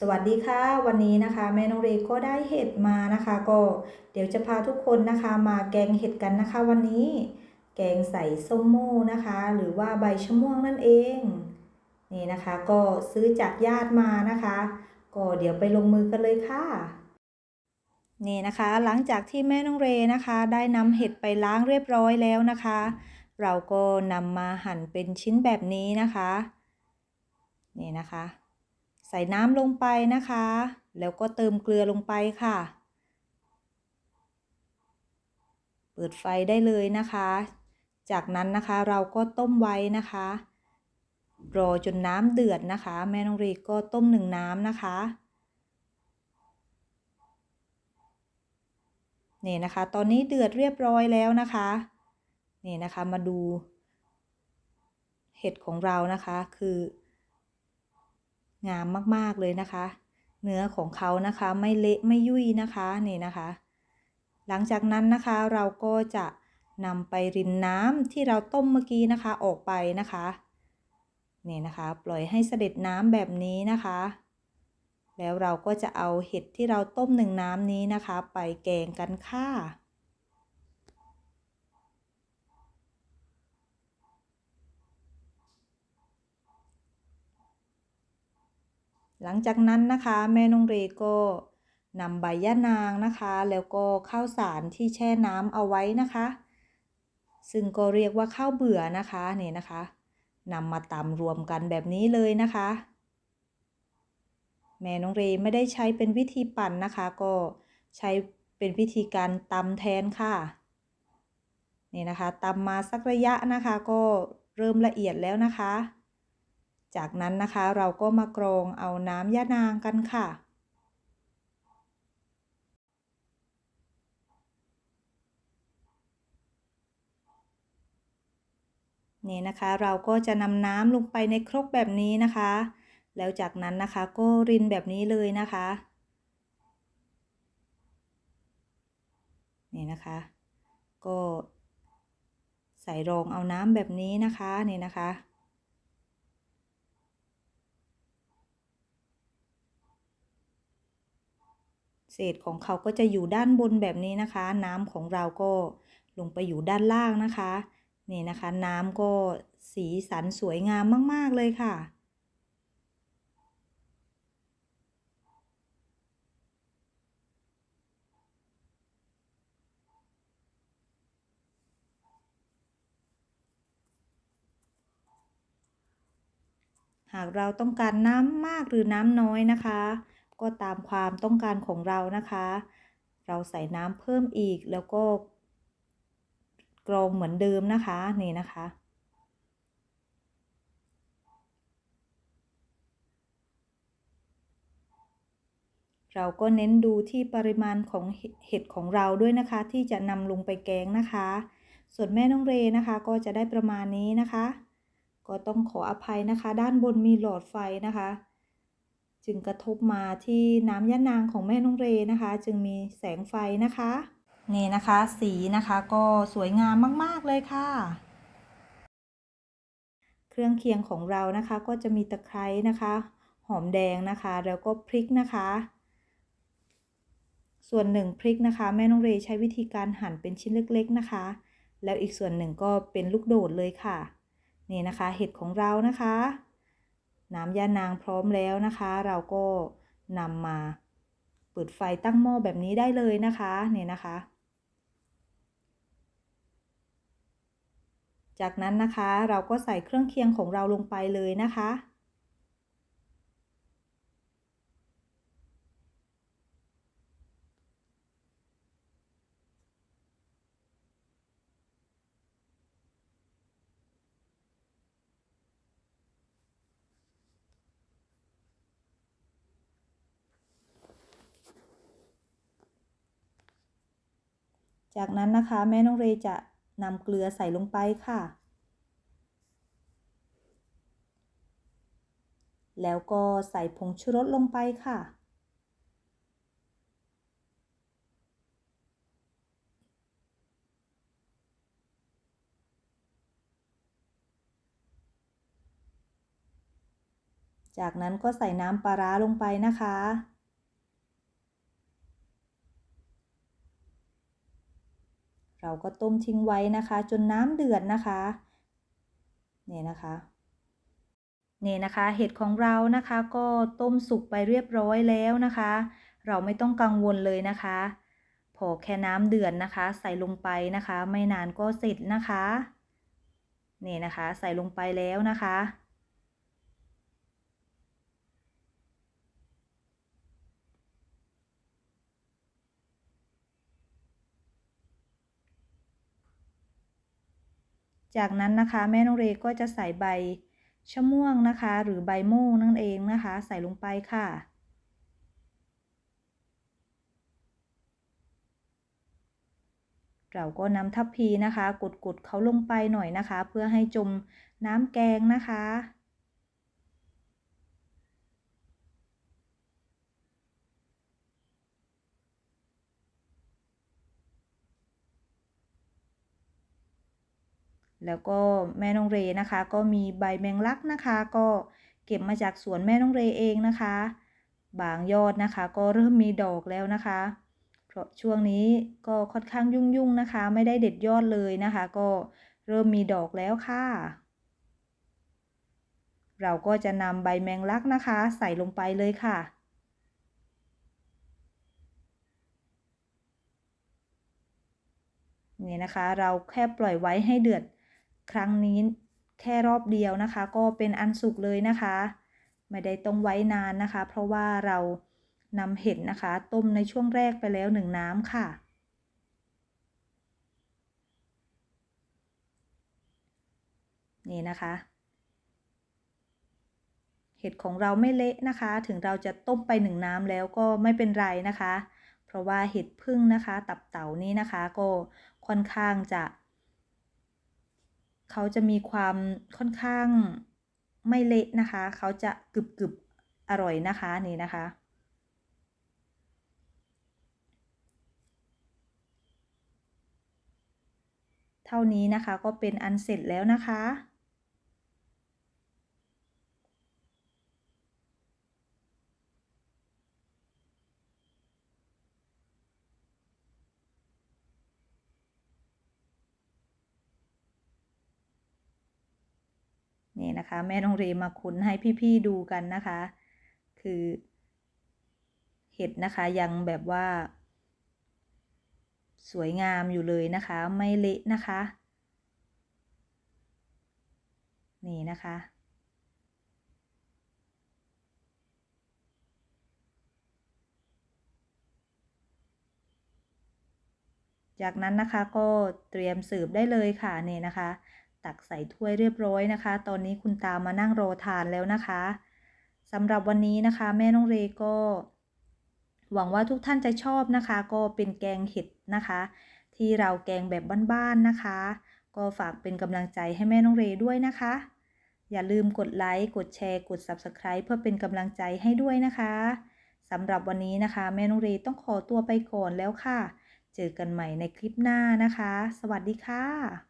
สวัสดีค่ะ วันนี้นะคะ แม่น้องเรก็ได้เห็ดมานะคะ ก็เดี๋ยวจะพาทุกคนนะคะมาแกงเห็ดกันนะคะ วันนี้ แกงใส่ส้มโม่นะคะ หรือว่าใบชะม่วงนั่นเองนี่นะคะ ก็ซื้อจากญาติมานะคะ ก็เดี๋ยวไปลงมือกันเลยค่ะนี่นะคะ หลังจากที่แม่น้องเรนะคะ ได้นำเห็ดไปล้างเรียบร้อยแล้วนะคะ เราก็นำมาหั่นเป็นชิ้นแบบนี้นะคะ นี่นะคะ ใส่น้ำลงไปนะคะ แล้วก็เติมเกลือลงไปค่ะ เปิดไฟได้เลยนะคะ จากนั้นนะคะเราก็ต้มไว้นะคะ รอจนน้ำเดือดนะคะ แม่น้องรีก็ต้มหนึ่งน้ำนะคะนี่นะคะ ตอนนี้เดือดเรียบร้อยแล้วนะคะนี่นะคะมาดูเห็ดของเรานะคะ คือ งามมากๆเลยนะคะ เนื้อของเขานะคะไม่เละไม่ยุ่ยนะคะนี่นะคะ หลังจากนั้นนะคะเราก็จะนำไปรินน้ำที่เราต้มเมื่อกี้นะคะออกไปนะคะนี่นะคะ ปล่อยให้เสด็จน้ำแบบนี้นะคะ แล้วเราก็จะเอาเห็ดที่เราต้มหนึ่งน้ำนี้นะคะ ไปแกงกันค่ะ หลังจากนั้นนะคะแม่น้องเรก็นำใบย่านางนะคะ แล้วก็ข้าวสารที่แช่น้ำเอาไว้นะคะ ซึ่งก็เรียกว่าข้าวเบื่อนะคะนี่นะคะนำมาตำรวมกันแบบนี้เลยนะคะ แม่น้องเรไม่ได้ใช้เป็นวิธีปั่นนะคะ ก็ใช้เป็นวิธีการตำแทนค่ะนี่นะคะตำมาสักระยะนะคะ ก็เริ่มละเอียดแล้วนะคะ จากนั้นนะคะเราก็มากรองเอาน้ำย่านางกันค่ะ นี่นะคะเราก็จะนำน้ำลงไปในครกแบบนี้นะคะ แล้วจากนั้นนะคะก็รินแบบนี้เลยนะคะ นี่นะคะ ก็ใส่รองเอาน้ำแบบนี้นะคะนี่นะคะ เศษของเขาก็จะอยู่ด้านบนแบบนี้นะคะ น้ำของเราก็ลงไปอยู่ด้านล่างนะคะ นี่นะคะ น้ำก็สีสันสวยงามมาก ๆ เลยค่ะ หากเราต้องการน้ำมากหรือน้ำน้อยนะคะ ก็ตามความต้องการของเรานะคะ เราใส่น้ำเพิ่มอีกแล้วก็กรองเหมือนเดิมนะคะนี่นะคะเราก็เน้นดูที่ปริมาณของเห็ดของเราด้วยนะคะ ที่จะนำลงไปแกงนะคะ ส่วนแม่น้องเรนะคะ ก็จะได้ประมาณนี้นะคะ ก็ต้องขออภัยนะคะ ด้านบนมีหลอดไฟนะคะ จึงกระทบมาที่น้ำยะนางของแม่น้องเรนะคะ จึงมีแสงไฟนะคะ นี่นะคะ สีนะคะก็สวยงามมาก ๆ เลยค่ะ เครื่องเคียงของเรานะคะ ก็จะมีตะไคร้นะคะ หอมแดงนะคะ แล้วก็พริกนะคะ ส่วนหนึ่งพริกนะคะ แม่น้องเรใช้วิธีการหั่นเป็นชิ้นเล็ก ๆ นะคะ แล้วอีกส่วนหนึ่งก็เป็นลูกโดดเลยค่ะ นี่นะคะ เห็ดของเรานะคะ น้ำยานางพร้อมแล้วนะคะ เราก็นำมาเปิดไฟตั้งหม้อแบบนี้ได้เลยนะคะเนี่ยนะคะ จากนั้นนะคะเราก็ใส่เครื่องเคียงของเราลงไปเลยนะคะ จากนั้นนะคะแม่น้องเรจะนำเกลือใส่ลงไปค่ะ แล้วก็ใส่ผงชูรสลงไปค่ะ จากนั้นก็ใส่น้ำปลาร้าลงไปนะคะ เราก็ต้มทิ้งไว้นะคะ จนน้ำเดือดนะคะนี่นะคะนี่นะคะ เห็ดของเรานะคะก็ต้มสุกไปเรียบร้อยแล้วนะคะ เราไม่ต้องกังวลเลยนะคะ พอแค่น้ำเดือดนะคะ ใส่ลงไปนะคะ ไม่นานก็เสร็จนะคะนี่นะคะ ใส่ลงไปแล้วนะคะ จากนั้นนะคะแม่น้องเรก็จะใส่ใบชะม่วงนะคะ หรือใบโม่นั่นเองนะคะ ใส่ลงไปค่ะ เราก็นำทัพพีนะคะ กดๆเขาลงไปหน่อยนะคะ เพื่อให้จมน้ำแกงนะคะ แล้วก็แม่น้องเรนะคะ ก็มีใบแมงลักนะคะ ก็เก็บมาจากสวนแม่น้องเรเองนะคะ บางยอดนะคะ ก็เริ่มมีดอกแล้วนะคะ เพราะช่วงนี้ก็ค่อนข้างยุ่งๆนะคะ ไม่ได้เด็ดยอดเลยนะคะ ก็เริ่มมีดอกแล้วค่ะ เราก็จะนำใบแมงลักนะคะ ใส่ลงไปเลยค่ะนี่นะคะ เราแค่ปล่อยไว้ให้เดือด ครั้งนี้แค่รอบเดียวนะคะ ก็เป็นอันสุกเลยนะคะ ไม่ได้ต้องไว้นานนะคะ เพราะว่าเรานำเห็ดนะคะ ต้มในช่วงแรกไปแล้วหนึ่งน้ำค่ะ นี่นะคะ เห็ดของเราไม่เละนะคะ ถึงเราจะต้มไปหนึ่งน้ำแล้วก็ไม่เป็นไรนะคะ เพราะว่าเห็ดพึ่งนะคะ ตับเต่านี้นะคะ ก็ค่อนข้างจะ เขาจะมีความค่อนข้างไม่เละนะคะ เขาจะกรึบกรึบอร่อยนะคะนี่นะคะ เท่านี้นะคะก็เป็นอันเสร็จแล้วนะคะ นี่นะคะ แม่น้องเรมาคุ้นให้พี่ๆดูกันนะคะ คือ เห็ดนะคะยังแบบว่า สวยงามอยู่เลยนะคะ ไม่เละนะคะ นี่นะคะจากนั้นนะคะก็เตรียมสิร์ฟได้เลยค่ะนี่นะคะ ตักใส่ถ้วยเรียบร้อยนะคะ ตอนนี้คุณตามานั่งรอทานแล้วนะคะสำหรับวันนี้นะคะ แม่น้องเรก็ หวังว่าทุกท่านจะชอบนะคะ ก็เป็นแกงเห็ดนะคะ ที่เราแกงแบบบ้านๆนะคะ ก็ฝากเป็นกำลังใจให้แม่น้องเรด้วยนะคะ อย่าลืมกดไลค์กดแชร์กด Subscribe เพื่อเป็นกำลังใจให้ด้วยนะคะสำหรับวันนี้นะคะ แม่น้องเรต้องขอตัวไปก่อนแล้วค่ะ เจอกันใหม่ในคลิปหน้านะคะ สวัสดีค่ะ